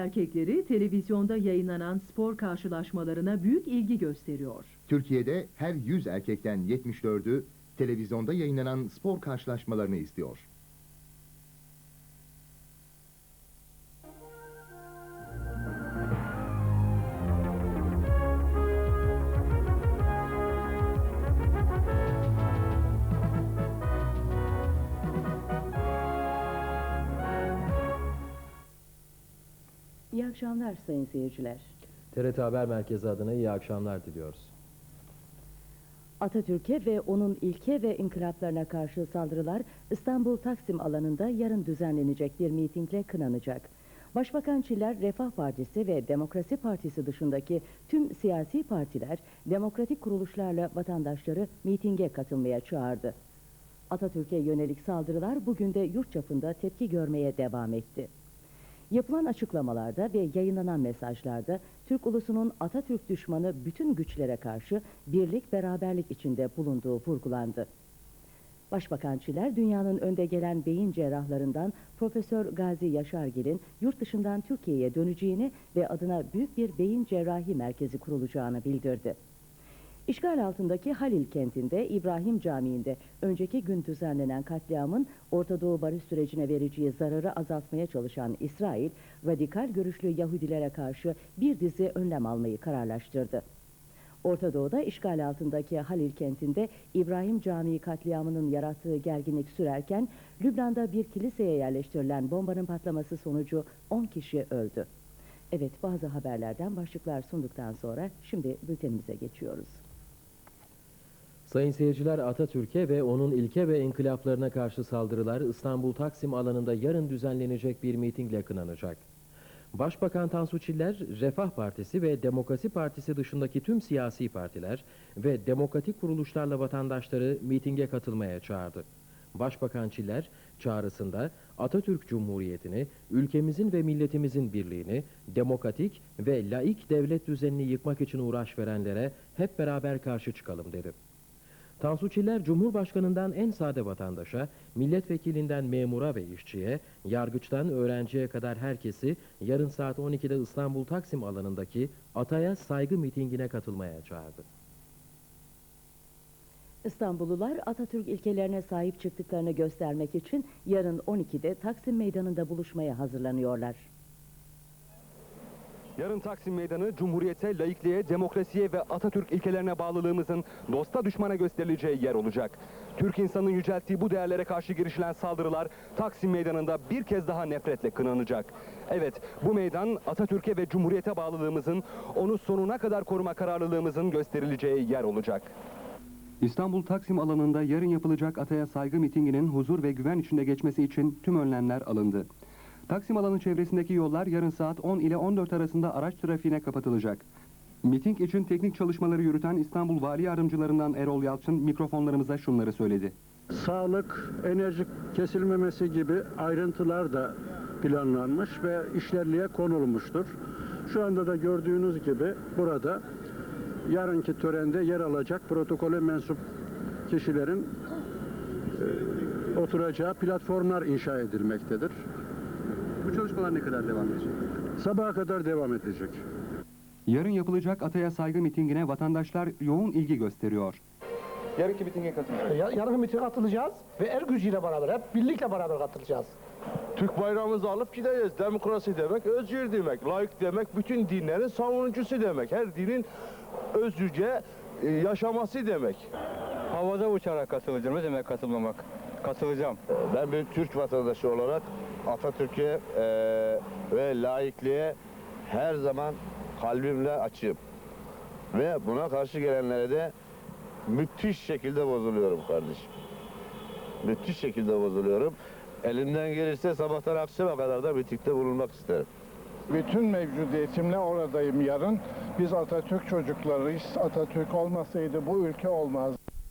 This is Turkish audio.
erkekleri televizyonda yayınlanan spor karşılaşmalarına büyük ilgi gösteriyor. Türkiye'de her 100 erkekten 74'ü televizyonda yayınlanan spor karşılaşmalarını izliyor. Akşamlar sayın seyirciler. TRT Haber Merkezi adına iyi akşamlar diliyoruz. Atatürk'e ve onun ilke ve inkılaplarına karşı saldırılar İstanbul Taksim alanında yarın düzenlenecek bir mitingle kınanacak. Başbakan Çiller, Refah Partisi ve Demokrasi Partisi dışındaki tüm siyasi partiler demokratik kuruluşlarla vatandaşları mitinge katılmaya çağırdı. Atatürk'e yönelik saldırılar bugün de yurt çapında tepki görmeye devam etti. Yapılan açıklamalarda ve yayınlanan mesajlarda Türk ulusunun Atatürk düşmanı bütün güçlere karşı birlik beraberlik içinde bulunduğu vurgulandı. Başbakan Çiller, dünyanın önde gelen beyin cerrahlarından Profesör Gazi Yaşargil'in yurt dışından Türkiye'ye döneceğini ve adına büyük bir beyin cerrahi merkezi kurulacağını bildirdi. İşgal altındaki Halil kentinde İbrahim Camii'nde önceki gün düzenlenen katliamın Orta Doğu barış sürecine vereceği zararı azaltmaya çalışan İsrail, radikal görüşlü Yahudilere karşı bir dizi önlem almayı kararlaştırdı. Orta Doğu'da işgal altındaki Halil kentinde İbrahim Camii katliamının yarattığı gerginlik sürerken Lübnan'da bir kiliseye yerleştirilen bombanın patlaması sonucu 10 kişi öldü. Evet bazı haberlerden başlıklar sunduktan sonra şimdi bültenimize geçiyoruz. Sayın seyirciler Atatürk'e ve onun ilke ve inkılaplarına karşı saldırılar İstanbul Taksim alanında yarın düzenlenecek bir mitingle kınanacak. Başbakan Tansu Çiller, Refah Partisi ve Demokrasi Partisi dışındaki tüm siyasi partiler ve demokratik kuruluşlarla vatandaşları mitinge katılmaya çağırdı. Başbakan Çiller çağrısında Atatürk Cumhuriyeti'ni, ülkemizin ve milletimizin birliğini, demokratik ve laik devlet düzenini yıkmak için uğraş verenlere hep beraber karşı çıkalım dedi. Tansu Çiller, Cumhurbaşkanından en sade vatandaşa, milletvekilinden memura ve işçiye, yargıçtan öğrenciye kadar herkesi yarın saat 12'de İstanbul Taksim alanındaki Atay'a saygı mitingine katılmaya çağırdı. İstanbullular Atatürk ilkelerine sahip çıktıklarını göstermek için yarın 12'de Taksim Meydanı'nda buluşmaya hazırlanıyorlar. Yarın Taksim Meydanı Cumhuriyete, laikliğe, demokrasiye ve Atatürk ilkelerine bağlılığımızın dosta düşmana gösterileceği yer olacak. Türk insanının yücelttiği bu değerlere karşı girişilen saldırılar Taksim Meydanı'nda bir kez daha nefretle kınanacak. Evet, bu meydan Atatürk'e ve Cumhuriyete bağlılığımızın, onu sonuna kadar koruma kararlılığımızın gösterileceği yer olacak. İstanbul Taksim alanında yarın yapılacak Atay'a saygı mitinginin huzur ve güven içinde geçmesi için tüm önlemler alındı. Taksim alanı çevresindeki yollar yarın saat 10 ile 14 arasında araç trafiğine kapatılacak. Miting için teknik çalışmaları yürüten İstanbul Vali Yardımcılarından Erol Yalçın mikrofonlarımıza şunları söyledi. Sağlık, enerji kesilmemesi gibi ayrıntılar da planlanmış ve işlerliğe konulmuştur. Şu anda da gördüğünüz gibi burada yarınki törende yer alacak protokole mensup kişilerin e, oturacağı platformlar inşa edilmektedir. Bu çalışmalar ne kadar devam edecek? Sabaha kadar devam edecek. Yarın yapılacak Atay'a saygı mitingine vatandaşlar yoğun ilgi gösteriyor. Yarınki mitinge katılacak. Ya- Yarın mitinge katılacağız ve er gücüyle beraber, hep birlikle beraber katılacağız. Türk bayrağımızı alıp gideceğiz. Demokrasi demek, özgür demek, layık demek, bütün dinlerin savunucusu demek. Her dinin özgürce e, yaşaması demek. Havada uçarak katılacağım. Ne demek katılmamak? Katılacağım. Ben bir Türk vatandaşı olarak Atatürk'e e, ve laikliğe her zaman kalbimle açığım. Ve buna karşı gelenlere de müthiş şekilde bozuluyorum kardeşim. Müthiş şekilde bozuluyorum. Elimden gelirse sabahtan akşama kadar da mitingde bulunmak isterim. Bütün mevcudiyetimle oradayım yarın. Biz Atatürk çocuklarıyız. Atatürk olmasaydı bu ülke olmaz.